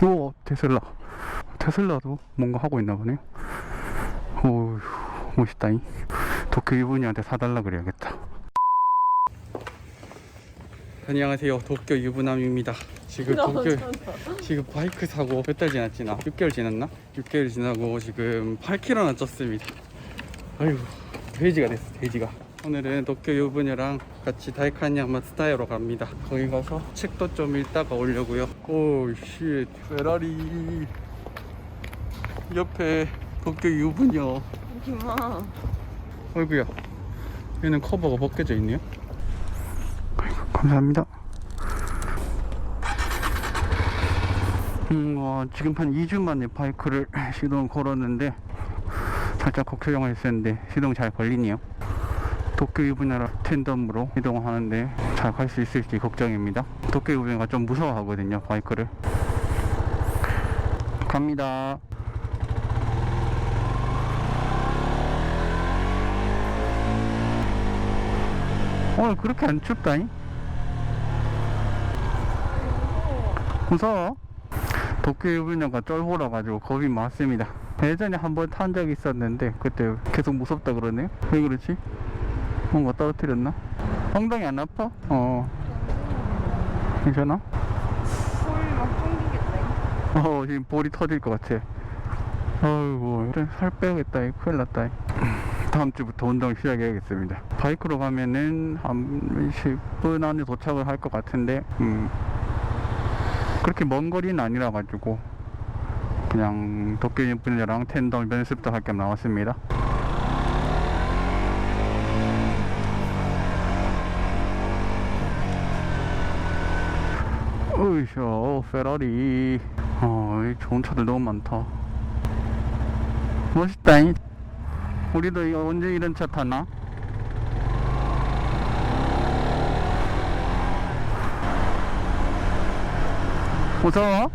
오 테슬라. 테슬라도 뭔가 하고 있나 보네요 오 멋있다잉. 도쿄 유부녀한테 사달라 그래야겠다. 안녕하세요. 도쿄 유부남입니다. 지금 도쿄 지금 바이크 사고 몇 달 지났지 나? 6개월 지났나? 6개월 지나고 지금 8km나 쪘습니다. 아이고 돼지가 됐어 돼지가 오늘은 도쿄 유부녀랑 같이 다이카니야마 스타이로 갑니다. 거기 가서 책도 좀 읽다가 오려고요. 오쉣 페라리 옆에 도쿄 유부녀. 김아. 아이구야. 얘는 커버가 벗겨져 있네요. 아이고, 감사합니다. 음, 어, 지금 한 2주 만에 바이크를 시동 걸었는데 살짝 걱정을 했었는데 시동 잘 걸리네요 도쿄 유부녀라 텐덤으로 이동하는데 잘 갈 수 있을지 걱정입니다 도쿄 유부녀가 좀 무서워하거든요 바이크를 갑니다 오늘 그렇게 안 춥다니? 무서워? 도쿄 유부녀가 쫄보라 가지고 겁이 많습니다 예전에 한 번 탄 적이 있었는데 그때 계속 무섭다 그러네요 왜 그렇지? 뭔가 떨어뜨렸나? 엉덩이 안 아파? 어 괜찮아? 볼막 쫑기겠다 어 지금 볼이 터질 것 같아 그래 살 빼야겠다 이 큰일 났다 이. 다음 주부터 운동 시작해야겠습니다 바이크로 가면은 한 10분 안에 도착을 할 것 같은데 음 그렇게 먼 거리는 아니라 가지고 그냥 도쿄 분이랑 텐덤 연습도 할 겸 나왔습니다 으이쇼 페라리 어, 이 좋은 차들 너무 많다 멋있다잉 우리도 언제 이런 차 타나? 무서워?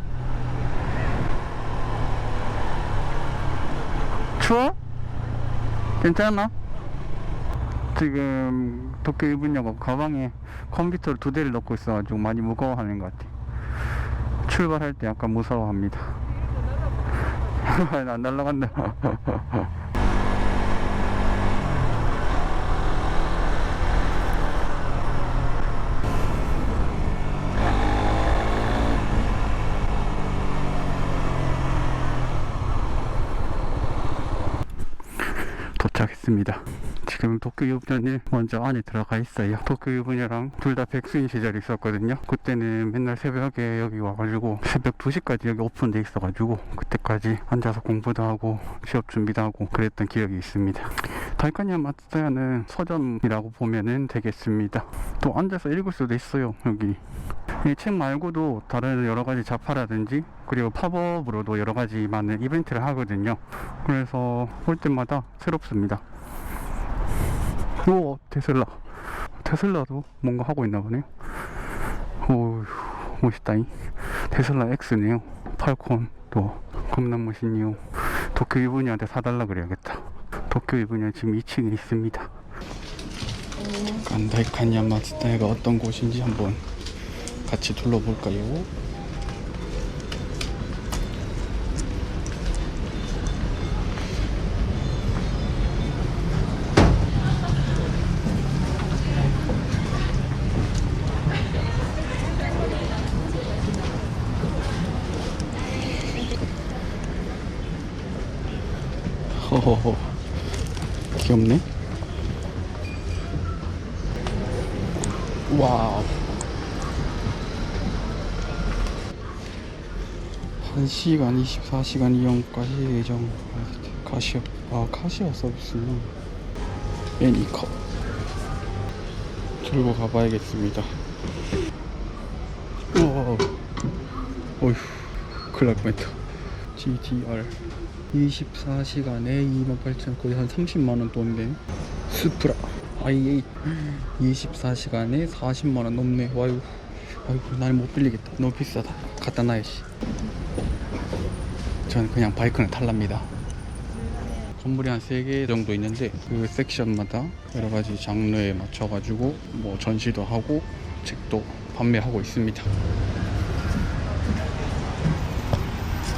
추워? 괜찮아? 지금 도쿄 일분녀가 가방에 컴퓨터를 두 대를 넣고 있어가지고 많이 무거워하는 것 같아. 출발할 때 약간 무서워합니다. 안 날라간다. 도착했습니다. 지금 도쿄 유부녀님 먼저 안에 들어가 있어요. 도쿄 유부녀랑 둘 다 백수인 시절이 있었거든요. 그때는 맨날 새벽에 여기 와가지고 새벽 2시까지 여기 오픈돼 있어가지고 그때까지 앉아서 공부도 하고 취업 준비도 하고 그랬던 기억이 있습니다. 달카니아 마츠다야는 서점이라고 보면은 되겠습니다. 또 앉아서 읽을 수도 있어요. 여기 이 책 말고도 다른 여러 가지 잡화라든지 그리고 팝업으로도 여러 가지 많은 이벤트를 하거든요. 그래서 볼 때마다 새롭습니다. 오 테슬라 테슬라도 뭔가 하고 있나 보네요. 오 멋있다잉. 테슬라 X네요. 팔콘도 겁나 멋있네요. 도쿄 일본이한테 사달라 그래야겠다. 도쿄 일본이 지금 2층에 있습니다. 간다이카니아 마츠다이가 어떤 곳인지 한번 같이 둘러볼까요? 허허허 귀엽네. 와우. 1시간 24시간 이용까지 예정. 카시오. 아 카시오 서비스는 애니컵 들고 가봐야겠습니다. 우와. 어휴 날 뻔했다 GTR 24시간에 28,000 거의 한 30만원 돈데 스프라. i8 24시간에 40만원 넘네. 와유. 아이고 날못 빌리겠다. 너무 비싸다. 갖다 놔야지 저는 그냥 바이크는 탈랍니다. 건물이 한 3개 정도 있는데 그 섹션마다 여러 가지 장르에 맞춰 가지고 뭐 전시도 하고 책도 판매하고 있습니다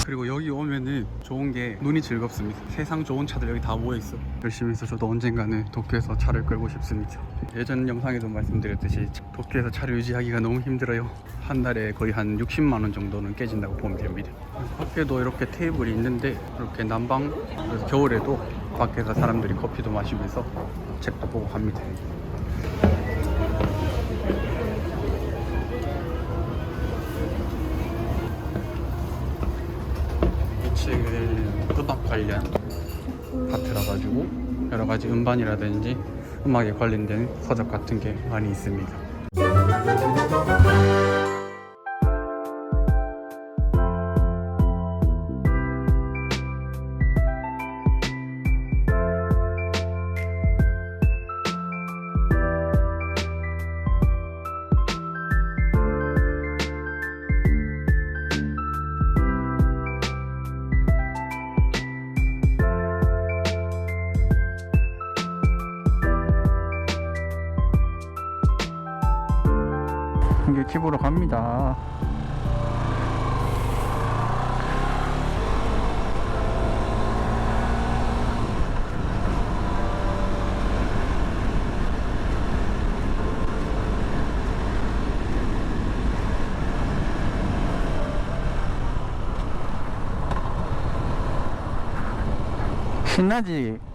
그리고 여기 오면은 좋은 게 눈이 즐겁습니다. 세상 좋은 차들 여기 다 모여 있어. 열심히 해서 저도 언젠가는 도쿄에서 차를 끌고 싶습니다. 예전 영상에도 말씀드렸듯이 도쿄에서 차를 유지하기가 너무 힘들어요. 한 달에 거의 한 60만 원 정도는 깨진다고 보면 됩니다. 밖에도 이렇게 테이블이 있는데 이렇게 난방 겨울에도 밖에서 사람들이 커피도 마시면서 책도 보고 갑니다. 관련 파트라 가지고 여러 가지 음반이라든지 음악에 관련된 서적 같은 게 많이 있습니다. 집으로 갑니다. 신나지?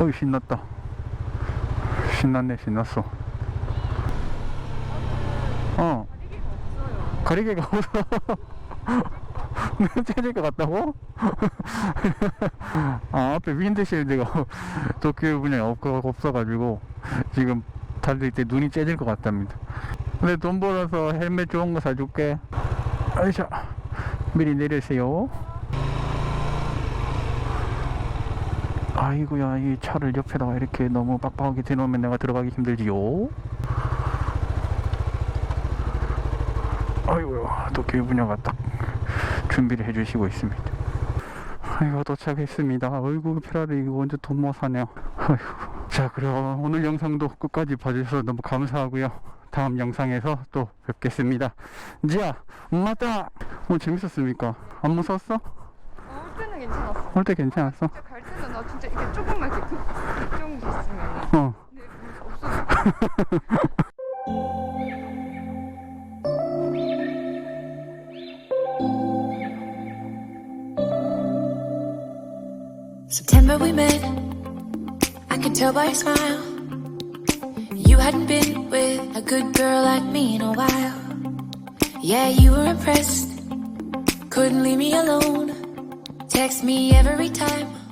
어이 신났다. 신났네 신났어. 어. 가리개가 없어. 째질 것 같다고? 아 앞에 윈드실드가 도쿄 분야에 없, 없어가지고 지금 달릴 때 눈이 째질 것 같답니다. 근데 돈 벌어서 헬멧 좋은 거 사줄게. 아이샤 미리 내리세요 아이고야 이 차를 옆에다가 이렇게 너무 빡빡하게 대놓으면 내가 들어가기 힘들지요? 아이고야 도쿄 분야가 딱 준비를 해주시고 있습니다. 아이고 도착했습니다. 어이구 페라리 이거 언제 돈 못 사네요 아이고. 자 그럼 오늘 영상도 끝까지 봐주셔서 너무 감사하고요. 다음 영상에서 또 뵙겠습니다. 지야 맞다! 오늘 재밌었습니까? 안 무서웠어? 올 때는 괜찮았어. 올 때 괜찮았어? 진짜 갈 때는 나 진짜 이게 조금만 이렇게 그, 그 정도 있으면 어 근데 없어. September we met. I could tell by your smile. You hadn't been with a good girl like me in a while. Yeah, you were impressed. Couldn't leave me alone. Text me every time